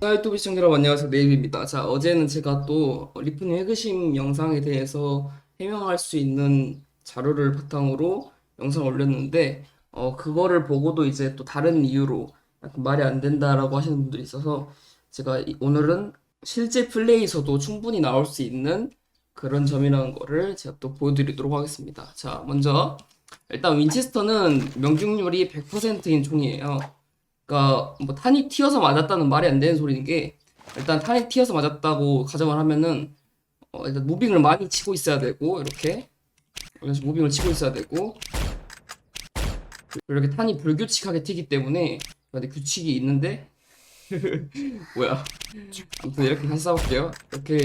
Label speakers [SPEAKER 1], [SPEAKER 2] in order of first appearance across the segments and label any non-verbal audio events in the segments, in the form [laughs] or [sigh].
[SPEAKER 1] 자, 유튜브 시청자 여러분 안녕하세요 네이비입니다. 자 어제는 제가 또 리프님 해그심 영상에 대해서 해명할 수 있는 자료를 바탕으로 영상을 올렸는데 어 그거를 보고도 이제 또 다른 이유로 약간 말이 안 된다라고 하시는 분들이 있어서 제가 이- 오늘은 실제 플레이에서도 충분히 나올 수 있는 그런 점이라는 거를 제가 또 보여드리도록 하겠습니다. 자 먼저 일단 윈체스터는 명중률이 100%인 총이에요. 그러니까 뭐 탄이 튀어서 맞았다는 말이 안 되는 소리인 게 일단 탄이 튀어서 맞았다고 가정을 하면은 어, 일단 무빙을 많이 치고 있어야 되고 이렇게 이렇게 무빙을 치고 있어야 되고 이렇게 탄이 불규칙하게 튀기 때문에 근데 규칙이 있는데 [laughs] 뭐야. 아무튼 이렇게 다시 써볼게요. 이렇게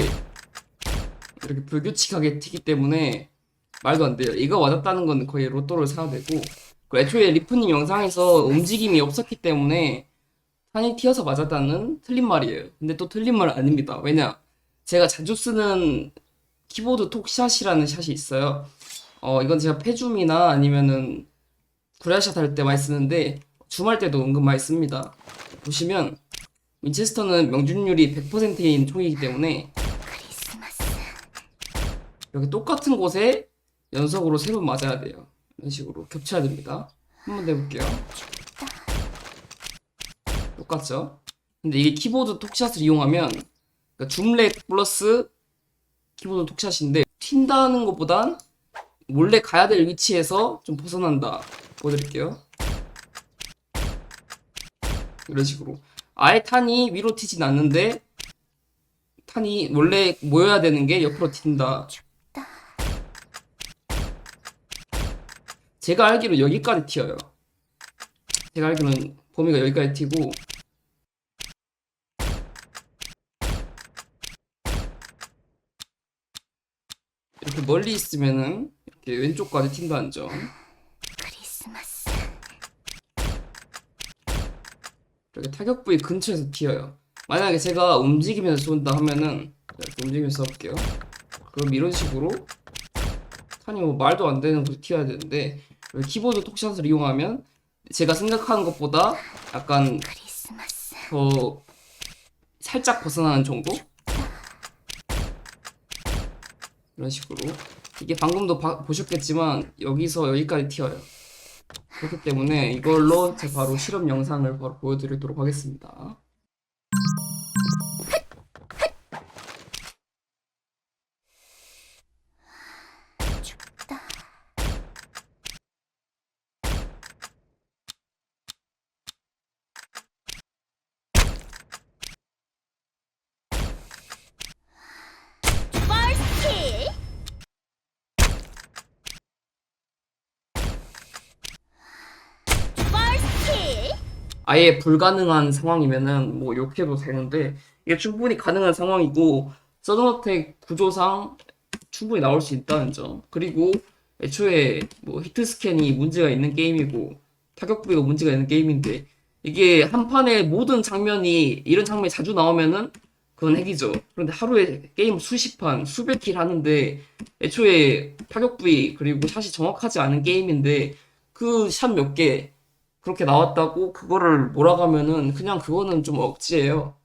[SPEAKER 1] 이렇게 불규칙하게 튀기 때문에 말도 안 돼요. 이거 맞았다는 건 거의 로또를 사야 되고 그 애초에 리프님 영상에서 움직임이 없었기 때문에 탄이 튀어서 맞았다는 틀린 말이에요. 근데 또 틀린 말 아닙니다. 왜냐? 제가 자주 쓰는 키보드 톡샷이라는 샷이 있어요. 어, 이건 제가 패줌이나 아니면은 브라샷 할 때 많이 쓰는데 줌할 때도 은근 많이 씁니다. 보시면 윈체스터는 명중률이 100%인 총이기 때문에 이렇게 똑같은 곳에 연속으로 세 번 맞아야 돼요. 이런 식으로 겹쳐야 됩니다. 한번더 해볼게요. 똑같죠? 근데 이게 키보드 톡샷을 이용하면 그러니까 줌렉 플러스 키보드 톡샷인데 튄다는 것보단 몰래 가야 될 위치에서 좀 벗어난다. 보여드릴게요. 이런 식으로 아예 탄이 위로 튀진 않는데 탄이 원래 모여야 되는 게 옆으로 튄다. 제가 알기로 여기까지 튀어요. 제가 알기로는 범위가 여기까지 튀고 이렇게 멀리 있으면은 이렇게 왼쪽까지 튄다는 점.
[SPEAKER 2] 크리스마스
[SPEAKER 1] 이렇게 타격 부위 근처에서 튀어요. 만약에 제가 움직이면서 쏜다 하면은 이렇게 움직이면서 써볼게요. 그럼 이런 식으로 탄이 뭐 말도 안 되는 곳에 튀어야 되는데 키보드 톡샷을 이용하면 제가 생각하는 것보다 약간 더 살짝 벗어나는 정도? 이런 식으로. 이게 방금도 봐- 보셨겠지만 여기서 여기까지 튀어요. 그렇기 때문에 이걸로 제가 바로 실험 영상을 바로 보여드리도록
[SPEAKER 2] 하겠습니다 퍼스트 퍼스트
[SPEAKER 1] 아예 불가능한 상황이면은 뭐 욕해도 되는데 이게 충분히 가능한 상황이고 서든어택 구조상 충분히 나올 수 있다는 점 그리고 애초에 뭐 히트 스캔이 문제가 있는 게임이고 타격 부위가 문제가 있는 게임인데 이게 한 판에 모든 장면이 이런 장면이 자주 나오면은 그건 핵이죠. 그런데 하루에 게임 수십 판, 수백 킬 하는데 애초에 타격 부위 그리고 샷이 정확하지 않은 게임인데 그 샷 몇 개 그렇게 나왔다고 그거를 몰아가면은 그냥 그거는 좀 억지예요.